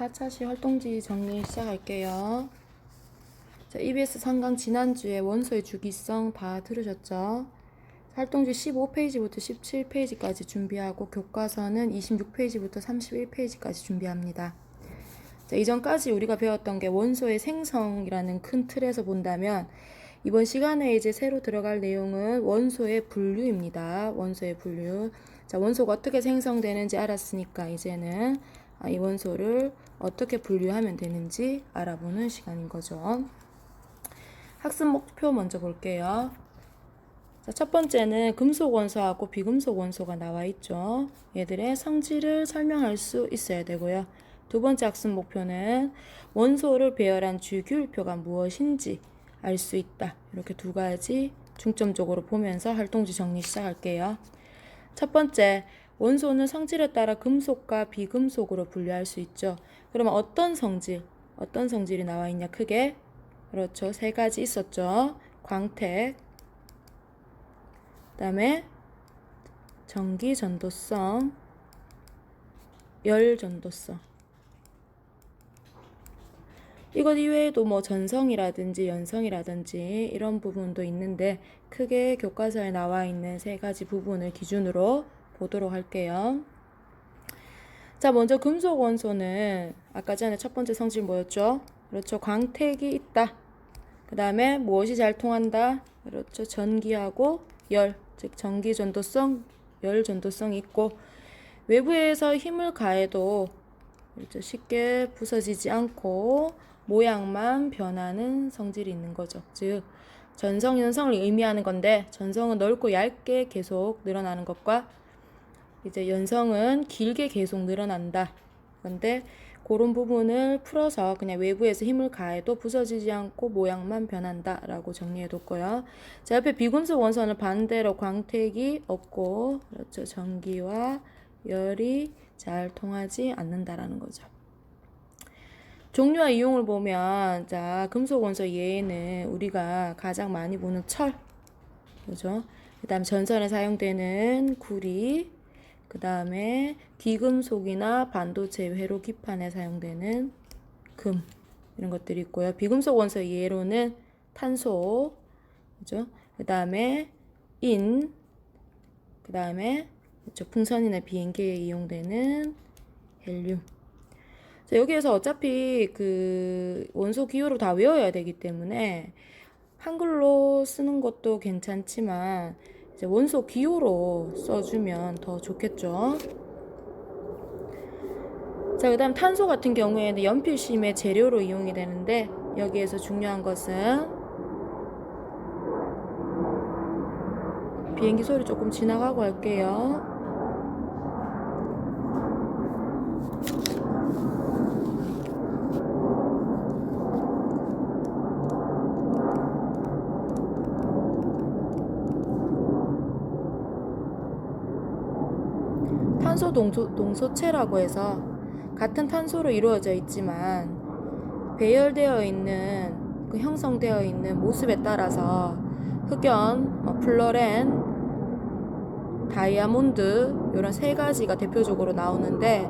4차시 활동지 정리 시작할게요. 자, EBS 상강 지난주에 원소의 주기성 다 들으셨죠? 활동지 15페이지부터 17페이지까지 준비하고 교과서는 26페이지부터 31페이지까지 준비합니다. 자, 이전까지 우리가 배웠던 게 원소의 생성이라는 큰 틀에서 본다면 이번 시간에 이제 새로 들어갈 내용은 원소의 분류입니다. 원소의 분류. 자, 원소가 어떻게 생성되는지 알았으니까 이제는 아, 이 원소를 어떻게 분류하면 되는지 알아보는 시간인 거죠. 학습 목표 먼저 볼게요. 자, 첫 번째는 금속 원소하고 비금속 원소가 나와 있죠. 얘들의 성질을 설명할 수 있어야 되고요. 두 번째 학습 목표는 원소를 배열한 주기율표가 무엇인지 알 수 있다. 이렇게 두 가지 중점적으로 보면서 활동지 정리 시작할게요. 첫 번째, 원소는 성질에 따라 금속과 비금속으로 분류할 수 있죠. 그러면 어떤 성질, 어떤 성질이 나와 있냐, 크게? 그렇죠. 세 가지 있었죠. 광택, 그 다음에 전기 전도성, 열 전도성. 이것 이외에도 뭐 전성이라든지 연성이라든지 이런 부분도 있는데 크게 교과서에 나와 있는 세 가지 부분을 기준으로 보도록 할게요. 자, 먼저 금속 원소는 아까 전에 첫 번째 성질 뭐였죠? 그렇죠. 광택이 있다. 그 다음에 무엇이 잘 통한다? 그렇죠. 전기하고 열, 즉 전기 전도성, 열 전도성이 있고 외부에서 힘을 가해도 그렇죠. 쉽게 부서지지 않고 모양만 변하는 성질이 있는 거죠. 즉 전성, 연성을 의미하는 건데 전성은 넓고 얇게 계속 늘어나는 것과 이제 연성은 길게 계속 늘어난다. 근데 그런 부분을 풀어서 그냥 외부에서 힘을 가해도 부서지지 않고 모양만 변한다 라고 정리해 뒀고요. 자, 옆에 비금속 원소는 반대로 광택이 없고 그렇죠. 전기와 열이 잘 통하지 않는다라는 거죠. 종류와 이용을 보면 자, 금속 원소 예에는 우리가 가장 많이 보는 철. 그죠? 그다음 전선에 사용되는 구리, 그 다음에 비금속이나 반도체 회로 기판에 사용되는 금 이런 것들이 있고요. 비금속 원소 예로는 탄소, 그죠? 그 다음에 인, 그 다음에 그렇죠. 풍선이나 비행기에 이용되는 헬륨. 자, 여기에서 어차피 그 원소 기호를 다 외워야 되기 때문에 한글로 쓰는 것도 괜찮지만 원소 기호로 써주면 더 좋겠죠. 자, 그 다음 탄소 같은 경우에는 연필심의 재료로 이용이 되는데 여기에서 중요한 것은 비행기 소리 조금 지나가고 할게요. 탄소 동소, 동소체라고 해서 같은 탄소로 이루어져 있지만 배열되어 있는 그 형성되어 있는 모습에 따라서 흑연, 어, 플러렌, 다이아몬드 이런 세 가지가 대표적으로 나오는데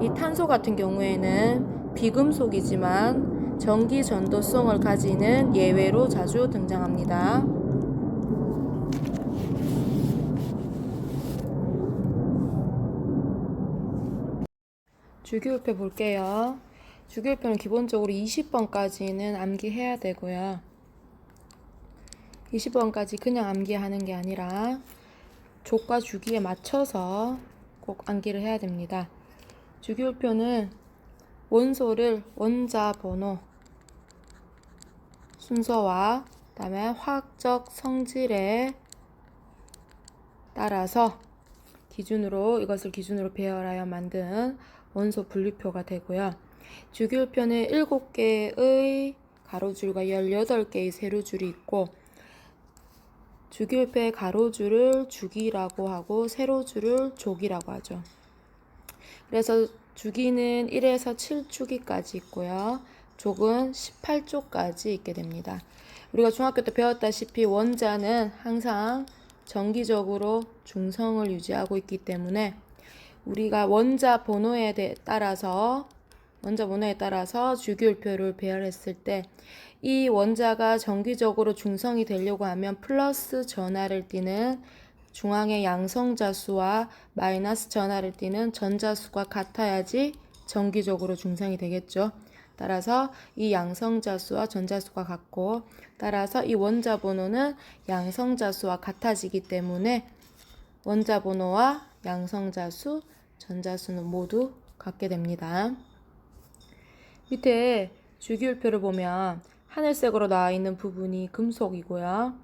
이 탄소 같은 경우에는 비금속이지만 전기 전도성을 가지는 예외로 자주 등장합니다. 주기율표 볼게요. 주기율표는 기본적으로 20번까지는 암기해야 되고요. 20번까지 그냥 암기하는 게 아니라 족과 주기에 맞춰서 꼭 암기를 해야 됩니다. 주기율표는 원소를 원자 번호 순서와 그다음에 화학적 성질에 따라서 기준으로 이것을 기준으로 배열하여 만든 원소 분류표가 되고요. 주기율표는 7개의 가로줄과 18개의 세로줄이 있고 주기율표의 가로줄을 주기라고 하고 세로줄을 족이라고 하죠. 그래서 주기는 1에서 7주기까지 있고요. 족은 18쪽까지 있게 됩니다. 우리가 중학교 때 배웠다시피 원자는 항상 정기적으로 중성을 유지하고 있기 때문에 우리가 원자 번호에 따라서 원자 번호에 따라서 주기율표를 배열했을 때 이 원자가 정기적으로 중성이 되려고 하면 플러스 전하를 띠는 중앙의 양성자수와 마이너스 전하를 띠는 전자수가 같아야지 정기적으로 중성이 되겠죠. 따라서 이 양성자수와 전자수가 같고 따라서 이 원자 번호는 양성자수와 같아지기 때문에 원자 번호와 양성자수, 전자수는 모두 같게 됩니다. 밑에 주기율표를 보면 하늘색으로 나와 있는 부분이 금속이고요.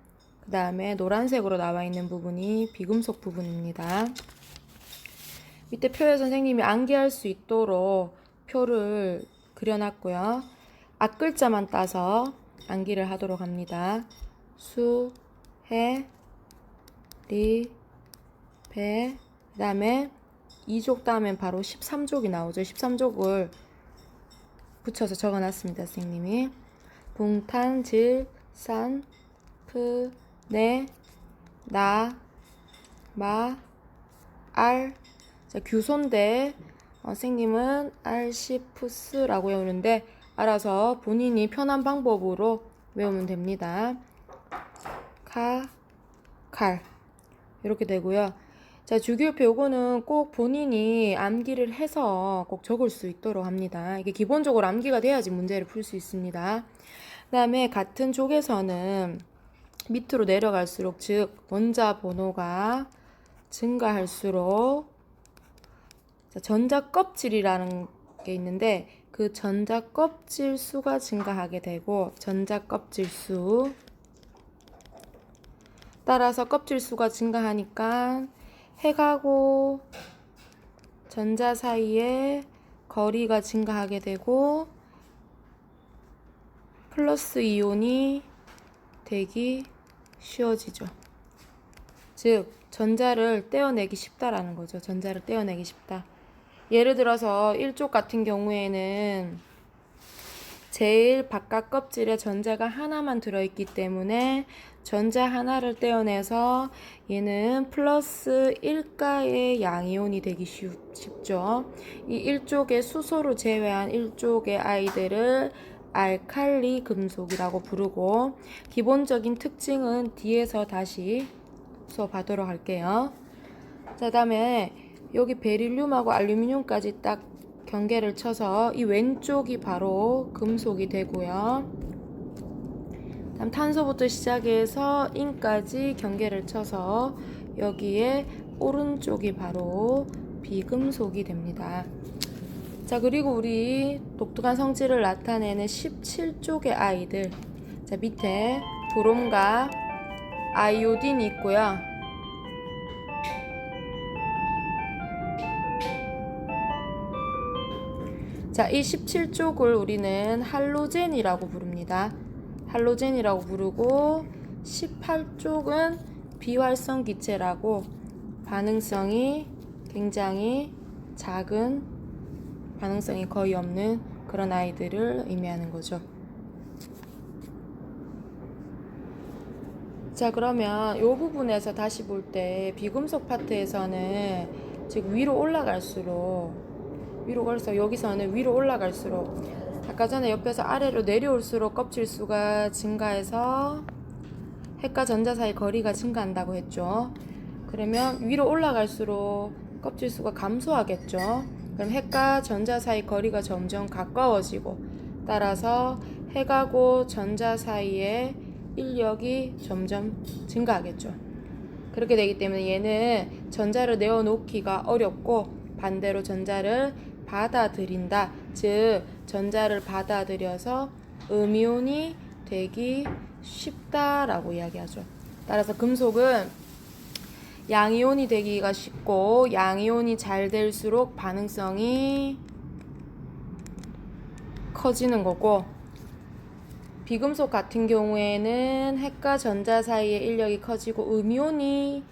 그 다음에 노란색으로 나와 있는 부분이 비금속 부분입니다. 밑에 표에 선생님이 암기할 수 있도록 표를 그려놨고요. 앞글자만 따서 암기를 하도록 합니다. 수, 해, 리, 배, 그 다음에 2족 다음엔 바로 13족이 나오죠. 13족을 붙여서 적어놨습니다. 선생님이. 붕탄, 질, 산, 프, 네, 나, 마, 알. 자, 규소인데, 어, 선생님은 알시푸스라고 외우는데, 알아서 본인이 편한 방법으로 외우면 됩니다. 카, 칼. 이렇게 되고요. 자, 주기율표 요거는 꼭 본인이 암기를 해서 꼭 적을 수 있도록 합니다. 이게 기본적으로 암기가 돼야지 문제를 풀 수 있습니다. 그 다음에 같은 쪽에서는 밑으로 내려갈수록, 즉, 원자 번호가 증가할수록, 자, 전자 껍질이라는 게 있는데, 그 전자 껍질 수가 증가하게 되고, 전자 껍질 수, 따라서 껍질 수가 증가하니까 핵하고 전자 사이에 거리가 증가하게 되고 플러스 이온이 되기 쉬워지죠. 즉 전자를 떼어내기 쉽다라는 거죠. 전자를 떼어내기 쉽다. 예를 들어서 1쪽 같은 경우에는 제일 바깥 껍질에 전자가 하나만 들어있기 때문에 전자 하나를 떼어내서 얘는 플러스 1가의 양이온이 되기 쉽- 쉽죠. 이 1쪽의 수소를 제외한 1쪽의 아이들을 알칼리 금속이라고 부르고 기본적인 특징은 뒤에서 다시 수업하도록 할게요. 자, 다음에 여기 베릴륨하고 알루미늄까지 딱 경계를 쳐서 이 왼쪽이 바로 금속이 되고요. 다음 탄소부터 시작해서 인까지 경계를 쳐서 여기에 오른쪽이 바로 비금속이 됩니다. 자, 그리고 우리 독특한 성질을 나타내는 17쪽의 아이들. 자, 밑에 브롬과 아이오딘이 있고요. 자, 이 17쪽을 우리는 할로젠이라고 부릅니다. 할로젠이라고 부르고 18쪽은 비활성 기체라고 반응성이 굉장히 작은 반응성이 거의 없는 그런 아이들을 의미하는 거죠. 자, 그러면 이 부분에서 다시 볼 때 비금속 파트에서는 즉 위로 올라갈수록 위로 걸서 여기서는 위로 올라갈수록 아까 전에 옆에서 아래로 내려올수록 껍질 수가 증가해서 핵과 전자 사이 거리가 증가한다고 했죠. 그러면 위로 올라갈수록 껍질 수가 감소하겠죠. 그럼 핵과 전자 사이 거리가 점점 가까워지고 따라서 핵하고 전자 사이의 인력이 점점 증가하겠죠. 그렇게 되기 때문에 얘는 전자를 내어놓기가 어렵고 반대로 전자를 받아들인다. 즉 전자를 받아들여서 음이온이 되기 쉽다라고 이야기하죠. 따라서 금속은 양이온이 되기가 쉽고 양이온이 잘 될수록 반응성이 커지는 거고 비금속 같은 경우에는 핵과 전자 사이의 인력이 커지고 음이온이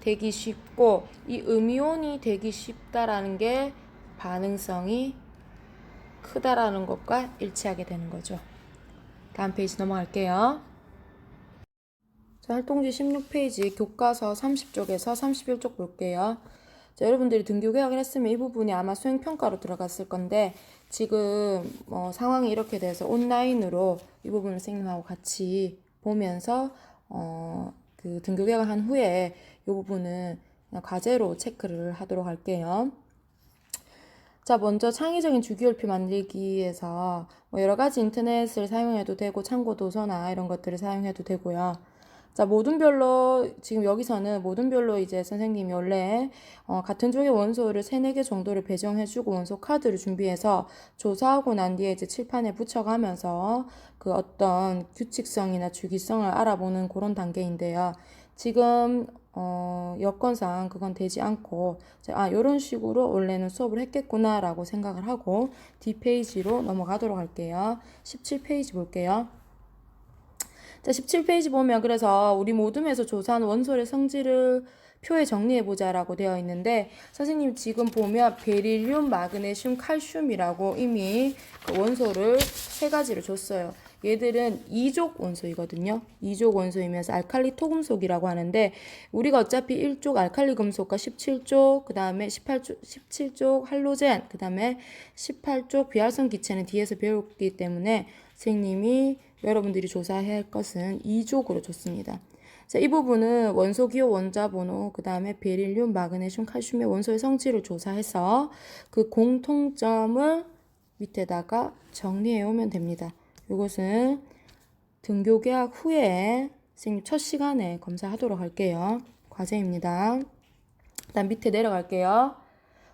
되기 쉽고 이 음이온이 되기 쉽다라는 게 반응성이 크다라는 것과 일치하게 되는 거죠. 다음 페이지 넘어갈게요. 자, 활동지 16페이지 교과서 30쪽에서 31쪽 볼게요. 자, 여러분들이 등교 계약을 했으면 이 부분이 아마 수행 평가로 들어갔을 건데 지금 뭐 상황이 이렇게 돼서 온라인으로 이 부분을 선생님하고 같이 보면서 어, 그 등교 계약을 한 후에 이 부분은 과제로 체크를 하도록 할게요. 자, 먼저 창의적인 주기율표 만들기에서 뭐 여러 가지 인터넷을 사용해도 되고 참고 도서나 이런 것들을 사용해도 되고요. 자, 모둠별로 지금 여기서는 모둠별로 이제 선생님이 원래 어, 같은 쪽의 원소를 세네 개 정도를 배정해 주고 원소 카드를 준비해서 조사하고 난 뒤에 이제 칠판에 붙여 가면서 그 어떤 규칙성이나 주기성을 알아보는 그런 단계인데요. 지금 어, 여건상 그건 되지 않고 아 이런 식으로 원래는 수업을 했겠구나라고 생각을 하고 뒷페이지로 넘어가도록 할게요. 17페이지 볼게요. 자, 17페이지 보면 그래서 우리 모둠에서 조사한 원소의 성질을 표에 정리해 보자라고 되어 있는데 선생님 지금 보면 베릴륨, 마그네슘, 칼슘이라고 이미 그 원소를 세 가지를 줬어요. 얘들은 이족 원소이거든요. 이족 원소이면서 알칼리 토금속이라고 하는데 우리가 어차피 1족 알칼리 금속과 17족, 그다음에 18족 17족 할로젠, 그다음에 18족 비활성 기체는 뒤에서 배웠기 때문에 선생님이 여러분들이 조사해야 할 것은 2족으로 줬습니다. 자, 이 부분은 원소 기호 원자 번호, 그 다음에 베릴륨, 마그네슘, 칼슘의 원소의 성질을 조사해서 그 공통점을 밑에다가 정리해 오면 됩니다. 이것은 등교 계약 후에 선생님 첫 시간에 검사하도록 할게요. 과제입니다. 일단 밑에 내려갈게요.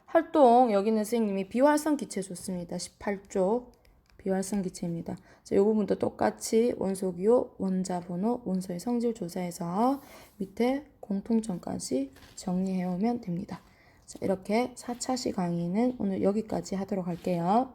활동 여기는 선생님이 비활성 기체 줬습니다. 18쪽 비활성 기체입니다. 자, 이 부분도 똑같이 원소 기호, 원자 번호, 원소의 성질 조사해서 밑에 공통점까지 정리해 오면 됩니다. 자, 이렇게 4차 시 강의는 오늘 여기까지 하도록 할게요.